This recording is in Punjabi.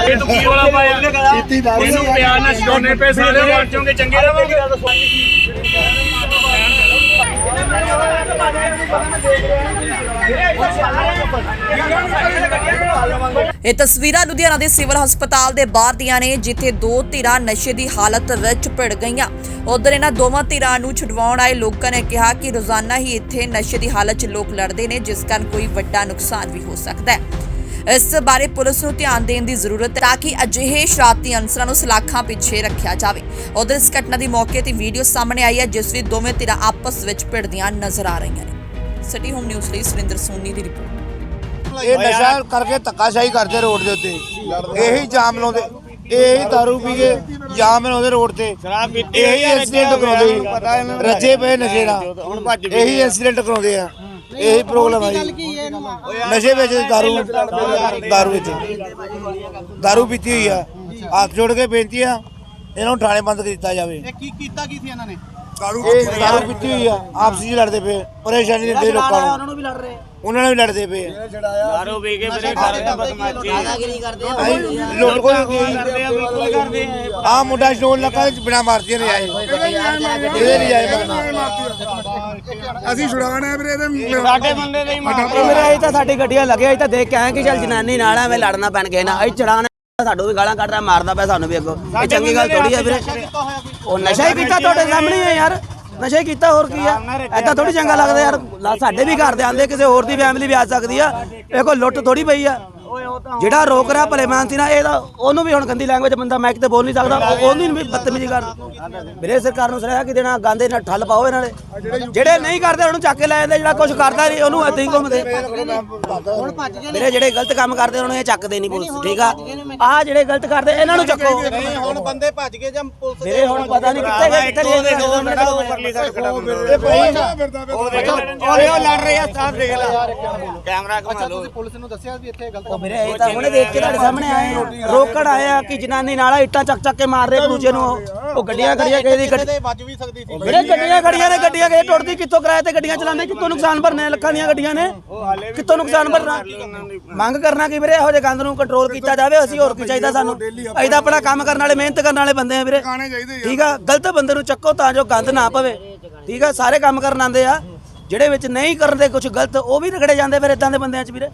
ਇਹ ਤੂੰ ਕੀ ਰੋਲਾ ਪਾਇਆ ਇਹਨੂੰ ਪਿਆਰ ਨਾਲ ਛਡਾਉਣੇ ਪੈਸੇ ਦੇ ਬਣ ਚੰਗੇ ਰਹੋਗੇ ਇਹ ਤਸਵੀਰਾਂ ਲੁਧਿਆਣਾ ਦੇ ਸਿਵਲ ਹਸਪਤਾਲ ਦੇ ਬਾਹਰ ਦੀਆਂ ਨੇ, ਜਿੱਥੇ ਦੋ ਧਿਰਾਂ ਨਸ਼ੇ ਦੀ ਹਾਲਤ ਵਿੱਚ ਭਿੜ ਗਈਆਂ। ਉਧਰ ਇਹਨਾਂ ਦੋਵਾਂ ਧਿਰਾਂ ਨੂੰ ਛਡਵਾਉਣ ਆਏ ਲੋਕਾਂ ਨੇ ਕਿਹਾ ਕਿ ਰੋਜ਼ਾਨਾ ਹੀ ਇੱਥੇ ਨਸ਼ੇ ਦੀ ਹਾਲਤ 'ਚ ਲੋਕ ਲੜਦੇ ਨੇ, ਜਿਸ ਕਾਰਨ ਕੋਈ ਵੱਡਾ ਨੁਕਸਾਨ ਵੀ ਹੋ ਸਕਦਾ ਹੈ। ਇਸ ਬਾਰੇ ਪੁਲਿਸ ਨੂੰ ਧਿਆਨ ਦੇਣ ਦੀ ਜ਼ਰੂਰਤ ਹੈ ਤਾਂ ਕਿ ਅਜਿਹੇ ਸ਼ਰਾਰਤੀ ਅਨਸਰਾਂ ਨੂੰ ਸਲਾਖਾਂ ਪਿੱਛੇ ਰੱਖਿਆ ਜਾਵੇ। ਉਧਰ ਇਸ ਘਟਨਾ ਦੀ ਮੌਕੇ ਤੇ ਵੀਡੀਓ ਸਾਹਮਣੇ ਆਈ ਹੈ, ਜਿਸ ਵਿੱਚ ਦੋਵੇਂ ਧਿਰਾਂ ਆਪਸ ਵਿੱਚ ਭਿੜਦੀਆਂ ਨਜ਼ਰ ਆ ਰਹੀਆਂ ਨੇ। ਸਿਟੀ ਹੋਮ ਨਿਊਜ਼ ਲਈ ਸੁਰਿੰਦਰ ਸੋਨੀ ਦੀ ਰਿਪੋਰਟ। ਇਹ ਨਸ਼ਾ ਕਰਕੇ ਧੱਕਾਸ਼ਾਹੀ ਕਰਦੇ ਰੋਡ ਦੇ ਉੱਤੇ। ਇਹੀ ਜਾਮ ਲਾਉਂਦੇ ਇਹੀ ਦਾਰੂ ਪੀ ਕੇ ਜਾਮ ਲਾਉਂਦੇ ਰੋਡ ਤੇ। ਸ਼ਰਾਬ ਪੀਤੀ ਇਹੀ ਐਕਸੀਡੈਂਟ ਕਰਾਉਂਦੇ। ਰੱਜੇ ਪਏ ਨਸ਼ੇ ਨਾਲ। ਹੁਣ ਭੱਜ ਇਹੀ ਐਕਸੀਡੈਂਟ ਕਰਾਉਂਦੇ ਆ। ਇਹੀ ਪ੍ਰੋਬਲਮ ਆ ਜੀ। ਨਸ਼ੇ ਵਿੱਚ ਦਾਰੂ ਦਾਰੂ ਵਿੱਚ। ਦਾਰੂ ਪੀਤੀ ਹੋਈ ਆ। ਹੱਥ ਜੋੜ ਕੇ ਬੇਨਤੀ ਆ ਇਹਨਾਂ ਨੂੰ ਥਾਣੇ ਬੰਦ ਕੀਤਾ ਜਾਵੇ। ਇਹ ਕੀ ਕੀਤਾ ਕੀ ਸੀ ਇਹਨਾਂ ਨੇ? ਇਹ ਦਾਰੂ ਪੀਤੀ ਹੋਈ ਆ ਆਪਸੀ ਚ ਲੜਦੇ ਪਏ ਪਰੇਸ਼ਾਨੀ ਦਿੰਦੇ ਲੋਕਾਂ ਨੂੰ। ਨੂੰ ਵੀ ਲੜ ਰਹੇ। ਉਹਨਾਂ ਨਾਲ ਵੀ ਲੜਦੇ ਪਏ ਆ। ਦਾਰੂ ਪੀ ਕੇ ਮੇਰੇ ਘਰ ਦਾ ਬਦਮਾਸ਼ੀ ਲੋਕ ਕੋਈ ਕਰਦੇ ਆ। ਬਿਲਕੁਲ ਕਰਦੇ ਆ। ਆ ਮੁੰਡਾ ਲੱਗਾ ਤੇ ਬਿਨਾ ਮਾਰਦੀਆਂ ਨੇ ਆਏ। ਇਹਦੇ ਨਹੀਂ ਆਏ ਅਸੀਂ ਛੁਡਾਣਾ ਵੀਰੇ ਇਹਦੇ ਸਾਡੇ ਬੰਦੇ ਦੇ ਹੀ ਮਾਰ ਮੇਰੇ ਇਹ ਤਾਂ ਸਾਡੀ ਗੱਡੀਆਂ ਲੱਗਿਆ ਅਸੀਂ ਤਾਂ ਦੇਖ ਕੇ ਆਏ ਕਿ ਚੱਲ ਜਨਾਨੀ ਨਾਲ ਐਵੇਂ ਲੜਨਾ ਪੈਣ ਗਏ ਨਾ ਅਸੀਂ ਚੜਾਣਾ ਸਾਡੂ ਵੀ ਗਾਲਾਂ ਕੱਢ ਰਿਹਾ ਮਾਰਦਾ ਪਿਆ ਸਾਨੂੰ ਵੀ ਅੱਗੋਂ। ਇਹ ਚੰਗੀ ਗੱਲ ਥੋੜੀ ਆ ਵੀਰੇ। ਉਹ ਨਸ਼ਾ ਹੀ ਕੀਤਾ ਤੁਹਾਡੇ ਸਾਹਮਣੇ ਆ ਯਾਰ। ਨਸ਼ਾ ਹੀ ਕੀਤਾ ਹੋਰ ਕੀ ਆ? ਐਦਾਂ ਥੋੜੀ ਚੰਗਾ ਲੱਗਦਾ ਯਾਰ। ਸਾਡੇ ਵੀ ਘਰ ਦੇ ਆਂਦੇ ਕਿਸੇ ਹੋਰ ਦੀ ਫੈਮਿਲੀ ਵੀ ਆ ਸਕਦੀ ਆ। ਇਹ ਕੋਈ ਲੁੱਟ ਥੋੜੀ ਪਈ ਆ। ਜਿਹੜਾ ਰੋਕ ਰਿਹਾ ਭਲੇ ਮਾਨਸੀ ਨਾਲ ਇਹ ਤਾਂ ਉਹਨੂੰ ਵੀ ਹੁਣ ਗੰਦੀ ਲੈਂਗੁਏਜ ਬੰਦਾ ਮੈਕ ਤੇ ਬੋਲ ਨਹੀਂ ਸਕਦਾ ਉਹ- ਉਹਨੂੰ ਵੀ ਬਦਤਮੀਜ਼ੀ ਕਰ ਵੀਰੇ ਸਰਕਾਰ ਨੂੰ ਸੁਣਿਆ ਕਿ ਦੇਣਾ ਗਾਂਦੇ ਨਾਲ ਠੱਲ ਪਾਓ ਇਹਨਾਂ ਦੇ। ਜਿਹੜੇ ਨਹੀਂ ਕਰਦੇ ਉਹਨੂੰ ਚੱਕ ਕੇ ਲੈ ਜਾਂਦੇ ਜਿਹੜਾ ਕੁਝ ਕਰਦਾ ਨਹੀਂ ਉਹਨੂੰ ਏਦਾਂ ਹੀ ਘੁੰਮਦੇ। ਵੀਰੇ ਜਿਹੜੇ ਗਲਤ ਕੰਮ ਕਰਦੇ ਉਹਨਾਂ ਨੂੰ ਇਹ ਚੱਕਦੇ ਨਹੀਂ ਪੁਲਿਸ ਠੀਕ ਆ? ਆਹ ਜਿਹੜੇ ਗਲਤ ਕਰਦੇ ਇਹਨਾਂ ਨੂੰ ਚੱਕੋ। ਹੁਣ ਬੰਦੇ ਭੱਜ ਗਏ ਜਾਂ ਪੁਲਿਸ ਵੀਰੇ ਹੁਣ ਪਤਾ ਨਹੀਂ ਕਿੱਥੇ ਗਏ ਕਿੱਥੇ ਗਏ ਉਹ ਪਰਲੀ ਸਾਈਡ ਖੜਾ ਉਹ ਲੜ ਰਹੇ ਆ ਸਾਹ ਦੇਖ ਲੈ। ਕੈਮਰਾ ਘੁਮਾ ਲਓ ਪੁਲਿਸ ਨੂੰ ਦੱਸਿਆ ਵੀ ਇੱਥੇ ਗਲਤ ਵੀਰੇ ਇਹ ਤਾਂ ਹੁਣੇ ਦੇਖ ਕੇ ਤੁਹਾਡੇ ਸਾਹਮਣੇ ਆਏ ਆ। ਰੋਕਣ ਆਏ ਆ ਕਿ ਜਨਾਨੀ ਨਾਲ ਇੱਟਾਂ ਚੱਕ ਚੱਕ ਕੇ ਮਾਰ ਰਹੇ ਇੱਕ ਦੂਜੇ ਨੂੰ ਉਹ। ਉਹ ਗੱਡੀਆਂ ਖੜੀਆਂ ਕਿਸੇ ਦੀ ਗੱਡੀ ਤੇ ਵੱਜ ਵੀ ਸਕਦੀ ਸੀ। ਵੀਰੇ ਗੱਡੀਆਂ ਖੜੀਆਂ ਨੇ ਗੱਡੀਆਂ ਕਿਸੇ ਟੁੱਟਦੀ ਕਿੱਥੋਂ ਕਿਰਾਏ ਤੇ ਗੱਡੀਆਂ ਚਲਾਉਂਦੇ ਕਿੱਥੋਂ ਨੁਕਸਾਨ ਭਰਨੇ ਲੱਖਾਂ ਦੀਆਂ ਗੱਡੀਆਂ ਨੇ? ਕਿੱਥੋਂ ਨੁਕਸਾਨ ਭਰਨਾ? ਮੰਗ ਕਰਨਾ ਕਿ ਵੀਰੇ ਇਹੋ ਜਿਹੇ ਗੰਦ ਨੂੰ ਕੰਟਰੋਲ ਕੀਤਾ ਜਾਵੇ ਅਸੀਂ ਹੋਰ ਕੀ ਚਾਹੀਦਾ ਸਾਨੂੰ? ਅਸੀਂ ਤਾਂ ਆਪਣਾ ਕੰਮ ਕਰਨ ਵਾਲੇ ਮਿਹਨਤ ਕਰਨ ਵਾਲੇ ਬੰਦੇ ਆ ਵੀਰੇ। ਠੀਕ ਆ ਗਲਤ ਬੰਦੇ ਨੂੰ ਚੱਕੋ ਤਾਂ ਜੋ ਗੰਦ ਨਾ ਪਵੇ। ਠੀਕ ਆ ਸਾਰੇ ਕੰਮ ਕਰਨ ਆਉਂਦੇ ਆ। ਜਿਹੜੇ ਵਿੱਚ ਨਹੀਂ ਕਰਦੇ ਕੁਝ ਗਲਤ ਉਹ ਵੀ ਰਗੜੇ ਜਾਂਦੇ ਫਿਰ ਇਦਾਂ ਦੇ ਬੰਦਿਆਂ 'ਚ ਵੀਰੇ।